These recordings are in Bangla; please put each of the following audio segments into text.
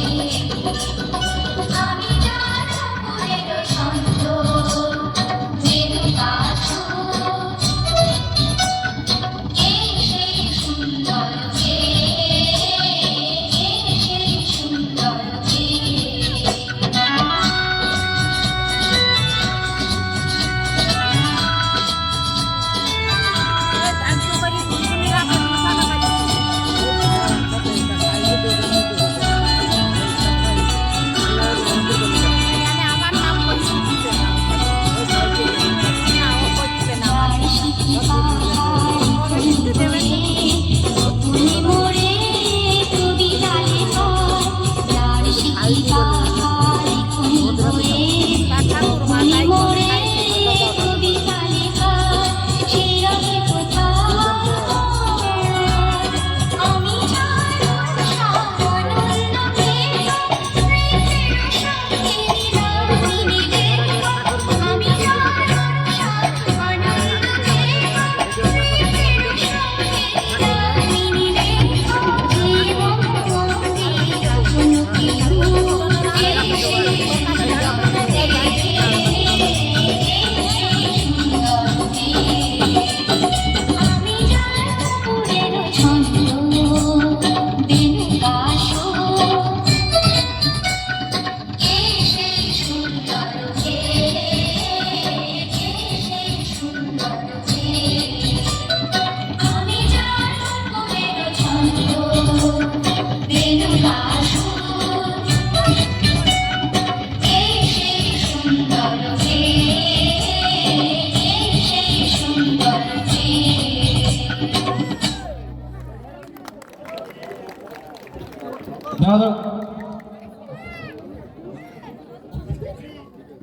You. Thank you.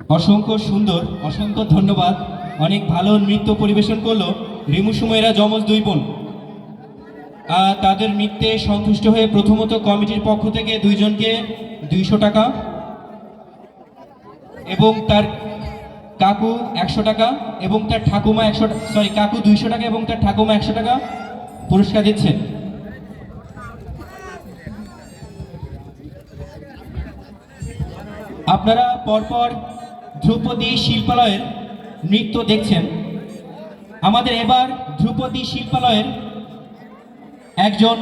অসংখ্য সুন্দর, অসংখ্য ধন্যবাদ। অনেক ভালো নৃত্য পরিবেশন করল। রিমু সুমেরা যমজ দুই বোন। তাদের নৃত্যে সন্তুষ্ট হয়ে প্রথমত কমিটির পক্ষ থেকে দুইজনকে দুইশো টাকা এবং তার কাকু একশো টাকা এবং তার ঠাকুমা একশো সরি কাকু দুইশো টাকা এবং তার ঠাকুমা একশো টাকা পুরস্কার দিচ্ছেন আপনারা পরপর ধ্রুপদী শিল্পালয়ের নৃত্য দেখছেন। আমাদের এবার ধ্রুপদী শিল্পালয়ের একজন